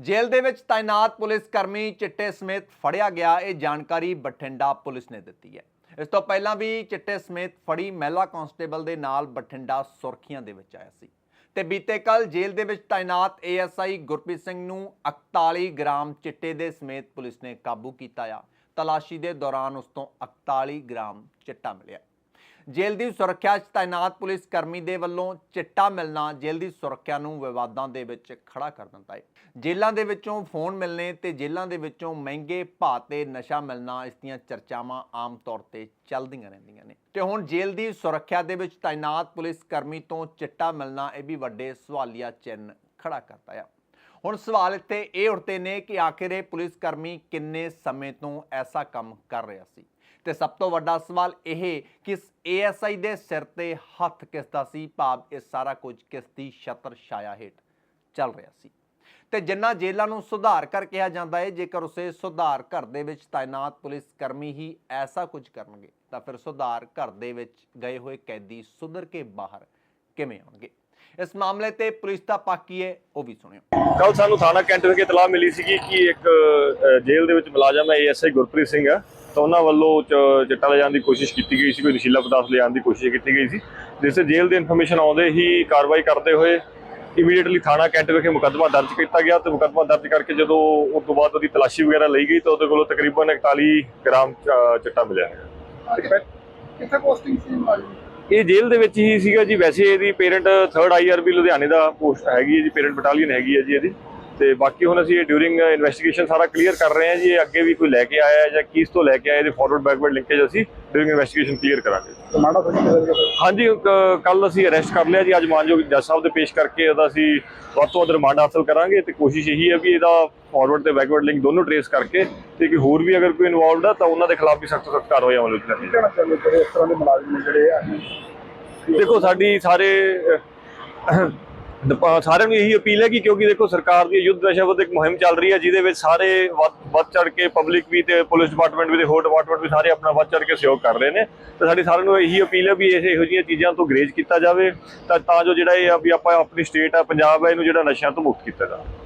ਜੇਲ੍ਹ ਦੇ ਵਿੱਚ ਤਾਇਨਾਤ ਪੁਲਿਸ ਕਰਮੀ ਚਿੱਟੇ ਸਮੇਤ ਫੜਿਆ ਗਿਆ, ਇਹ ਜਾਣਕਾਰੀ ਬਠਿੰਡਾ ਪੁਲਿਸ ਨੇ ਦਿੱਤੀ ਹੈ। ਇਸ ਤੋਂ ਪਹਿਲਾਂ ਵੀ ਚਿੱਟੇ ਸਮੇਤ ਫੜੀ ਮਹਿਲਾ ਕਾਂਸਟੇਬਲ ਦੇ ਨਾਲ ਬਠਿੰਡਾ ਸੁਰਖੀਆਂ ਦੇ ਵਿੱਚ ਆਇਆ ਸੀ। ਤੇ ਬੀਤੇ ਕੱਲ ਜੇਲ੍ਹ ਦੇ ਵਿੱਚ ਤਾਇਨਾਤ ਏਐਸਆਈ ਗੁਰਪ੍ਰੀਤ ਸਿੰਘ ਨੂੰ 41 ਗ੍ਰਾਮ ਚਿੱਟੇ ਦੇ ਸਮੇਤ ਪੁਲਿਸ ਨੇ ਕਾਬੂ ਕੀਤਾ ਆ। ਤਲਾਸ਼ੀ ਦੇ ਦੌਰਾਨ ਉਸ ਤੋਂ 41 ਗ੍ਰਾਮ ਚਿੱਟਾ ਮਿਲਿਆ। ਜੇਲ੍ਹ ਦੀ ਸੁਰੱਖਿਆ 'ਚ ਤਾਇਨਾਤ ਪੁਲਿਸ ਕਰਮੀ ਦੇ ਵੱਲੋਂ ਚਿੱਟਾ ਮਿਲਣਾ ਜੇਲ੍ਹ ਦੀ ਸੁਰੱਖਿਆ ਨੂੰ ਵਿਵਾਦਾਂ ਦੇ ਵਿੱਚ ਖੜਾ ਕਰ ਦਿੰਦਾ ਹੈ ਜੇਲ੍ਹਾਂ ਦੇ ਵਿੱਚੋਂ ਫੋਨ ਮਿਲਣੇ ਤੇ ਜੇਲ੍ਹਾਂ ਦੇ ਵਿੱਚੋਂ ਮਹਿੰਗੇ ਭਾਅ ਤੇ ਨਸ਼ਾ ਮਿਲਣਾ ਇਸ ਦੀਆਂ ਚਰਚਾਵਾਂ ਆਮ ਤੌਰ ਤੇ ਚੱਲਦੀਆਂ ਰਹਿੰਦੀਆਂ ਨੇ। ਤੇ ਹੁਣ ਜੇਲ੍ਹ ਦੀ ਸੁਰੱਖਿਆ ਦੇ ਵਿੱਚ ਤਾਇਨਾਤ ਪੁਲਿਸ ਕਰਮੀ ਤੋਂ ਚਿੱਟਾ ਮਿਲਣਾ ਇਹ ਵੀ ਵੱਡੇ ਸਵਾਲੀਆ ਚਿੰਨ੍ਹ ਖੜਾ ਕਰਦਾ ਆ। ਹੁਣ ਸਵਾਲ ਇੱਥੇ ਇਹ ਉੱਠਦੇ ਨੇ ਕਿ ਆਖਿਰ ਇਹ ਪੁਲਿਸ ਕਰਮੀ ਕਿੰਨੇ ਸਮੇਂ ਤੋਂ ਐਸਾ ਕੰਮ ਕਰ ਰਿਹਾ ਸੀ? ਤੇ ਸਭ ਤੋਂ ਵੱਡਾ ਸਵਾਲ ਇਹ ਕਿ ਇਸ ਏਐਸਆਈ ਦੇ ਸਿਰ ਤੇ ਹੱਥ ਕਿਸ ਦਾ ਸੀ? ਭਾਵ ਇਹ ਸਾਰਾ ਕੁਝ ਕਿਸ ਦੀ ਛਤਰ ਛਾਇਆ ਹੇਠ ਚੱਲ ਰਿਹਾ ਸੀ। ਤੇ ਜਿੰਨਾ ਜੇਲ੍ਹਾਂ ਨੂੰ ਸੁਧਾਰ ਕਰ ਕਿਹਾ ਜਾਂਦਾ ਹੈ ਜੇਕਰ ਉਸੇ ਸੁਧਾਰ ਘਰ ਦੇ ਵਿੱਚ ਤਾਇਨਾਤ ਪੁਲਿਸ ਕਰਮੀ ਹੀ ਐਸਾ ਕੁਝ ਕਰਨਗੇ, ਤਾਂ ਫਿਰ ਸੁਧਾਰ ਘਰ ਦੇ ਵਿੱਚ ਗਏ ਹੋਏ ਕੈਦੀ ਸੁਧਰ ਕੇ ਬਾਹਰ ਕਿਵੇਂ ਆਉਣਗੇ? ਇਸ ਮਾਮਲੇ ਤੇ ਪੁਲਿਸ ਦਾ ਪੱਖ ਕੀ ਹੈ ਉਹ ਵੀ ਸੁਣਿਓ। ਕੱਲ ਸਾਨੂੰ ਥਾਣਾ ਕੈਂਟ ਵਿਖੇ ਇਤਲਾਹ ਮਿਲੀ ਸੀਗੀ ਕਿ ਇੱਕ ਜੇਲ੍ਹ ਦੇ ਵਿੱਚ ਮੁਲਾਜ਼ਮ ਹੈ ਏਐਸਆਈ ਗੁਰਪ੍ਰੀਤ ਸਿੰਘ ਆ ਤਾਂ ਉਹਨਾਂ ਵੱਲੋਂ ਚ- ਚਿੱਟਾ ਲਿਜਾਣ ਦੀ ਕੋਸ਼ਿਸ਼ ਕੀਤੀ ਗਈ ਸੀ ਕੋਈ ਨਸ਼ੀਲਾ ਪਦਾਰਥ ਲਿਜਾਣ ਦੀ ਕੋਸ਼ਿਸ਼ ਕੀਤੀ ਗਈ ਸੀ। ਜਿਸ ਤੇ ਜੇਲ੍ਹ ਦੀ ਇਨਫੋਰਮੇਸ਼ਨ ਆਉਂਦੇ ਹੀ ਕਾਰਵਾਈ ਕਰਦੇ ਹੋਏ ਇਮੀਡੀਏਟਲੀ ਥਾਣਾ ਕੈਂਟ ਵਿਖੇ ਮੁਕੱਦਮਾ ਦਰਜ ਕੀਤਾ ਗਿਆ ਤੇ ਮੁਕੱਦਮਾ ਦਰਜ ਕਰਕੇ ਜਦੋਂ ਉਸ ਤੋਂ ਬਾਅਦ ਉਹਦੀ ਤਲਾਸ਼ੀ ਵਗੈਰਾ ਲਈ ਗਈ ਤਾਂ ਉਹਦੇ ਕੋਲੋਂ ਤਕਰੀਬਨ 41 ਗ੍ਰਾਮ ਚਿੱਟਾ ਮਿਲਿਆ ਹੈ। ਕਿੱਥੇ ਪੋਸਟਿੰਗ ਸੀ ਮੁਲਾਜ਼ਮ? ਇਹ ਜੇਲ੍ਹ ਦੇ ਵਿੱਚ ਹੀ ਸੀਗਾ ਜੀ। ਵੈਸੇ ਇਹਦੀ ਪੇਰੈਂਟ 3rd ਆਈਆਰਬੀ ਲੁਧਿਆਣੇ ਦਾ ਪੋਸਟ ਹੈਗੀ ਹੈ ਜੀ ਪੇਰੈਂਟ ਬਟਾਲੀਅਨ ਹੈਗੀ ਹੈ ਜੀ ਇਹਦੀ। ਤੇ ਬਾਕੀ ਹੁਣ ਅਸੀਂ ਇਹ ਡਿਊਰਿੰਗ ਇਨਵੈਸਟੀਗੇਸ਼ਨ ਸਾਰਾ ਕਲੀਅਰ ਕਰ ਰਹੇ ਹਾਂ ਜੀ ਇਹ ਅੱਗੇ ਵੀ ਕੋਈ ਲੈ ਕੇ ਆਇਆ ਹੈ ਜਾਂ ਕਿਸ ਤੋਂ ਲੈ ਕੇ ਆਇਆ ਇਹਦੇ ਫਾਰਵਰਡ ਬੈਕਵਰਡ ਲਿੰਕੇਜ ਅਸੀਂ ਡਿਊਰਿੰਗ ਇਨਵੈਸਟੀਗੇਸ਼ਨ ਕਲੀਅਰ ਕਰਾਂਗੇ। ਹਾਂਜੀ ਕੱਲ ਅਸੀਂ ਅਰੈਸਟ ਕਰ ਲਿਆ ਜੀ ਅੱਜ ਮਾਨਯੋਗ ਜੱਜ ਸਾਹਿਬ ਦੇ ਪੇਸ਼ ਕਰਕੇ ਉਹਦਾ ਅਸੀਂ ਵੱਧ ਤੋਂ ਵੱਧ ਰਿਮਾਂਡ ਹਾਸਲ ਕਰਾਂਗੇ ਤੇ ਕੋਸ਼ਿਸ਼ ਇਹੀ ਹੈ ਵੀ ਇਹਦਾ ਫਾਰਵਰਡ ਤੇ ਬੈਕਵਰਡ ਲਿੰਕ ਦੋਨੋਂ ਟਰੇਸ ਕਰਕੇ ਤੇ ਕਿ ਹੋਰ ਵੀ ਅਗਰ ਕੋਈ ਇਨਵੋਲਵਡ ਆ ਤਾਂ ਉਹਨਾਂ ਦੇ ਖਿਲਾਫ ਵੀ ਸਖਤ ਸਖਤ ਕਾਰਵਾਈ ਅਮਲ ਵਿੱਚ ਕਰਨੀ ਕਹਿਣਾ ਚਾਹੁੰਦੇ ਜਿਹੜੇ ਇਸ ਤਰ੍ਹਾਂ ਦੇ ਮੁਲਾਜ਼ਮ ਨੇ ਜਿਹੜੇ ਆ ਦੇਖੋ ਸਾਡੀ ਸਾਰੇ ਸਾਰਿਆਂ ਨੂੰ ਇਹੀ ਅਪੀਲ ਹੈ ਕਿ ਕਿਉਂਕਿ ਦੇਖੋ ਸਰਕਾਰ ਦੀ ਯੁੱਧ ਨਸ਼ਾ ਵਿਰੁੱਧ ਇੱਕ ਮੁਹਿੰਮ ਚੱਲ ਰਹੀ ਹੈ, ਜਿਹਦੇ ਵਿੱਚ ਸਾਰੇ ਵੱਧ ਵੱਧ ਚੜ ਕੇ ਪਬਲਿਕ ਵੀ ਤੇ ਪੁਲਿਸ ਡਿਪਾਰਟਮੈਂਟ ਵੀ ਤੇ ਹੋਰ ਡਿਪਾਰਟਮੈਂਟ ਵੀ ਸਾਰੇ ਆਪਣਾ ਵੱਧ ਚੜ ਕੇ ਸਹਿਯੋਗ ਕਰ ਰਹੇ ਨੇ। ਤੇ ਸਾਡੀ ਸਾਰਿਆਂ ਨੂੰ ਇਹੀ ਅਪੀਲ ਹੈ ਵੀ ਇਹ ਇਹੋ ਜਿਹੀਆਂ ਚੀਜ਼ਾਂ ਤੋਂ ਗਰੇਜ ਕੀਤਾ ਜਾਵੇ, ਤਾਂ ਤਾਂ ਜੋ ਜਿਹੜਾ ਇਹ ਆ ਵੀ ਆਪਾਂ ਆਪਣੀ ਸਟੇਟ ਆ, ਪੰਜਾਬ ਹੈ ਇਹਨੂੰ ਜਿਹੜਾ ਨਸ਼ਿਆਂ ਤੋਂ ਮੁਕਤ ਕੀਤਾ ਜਾਵੇ।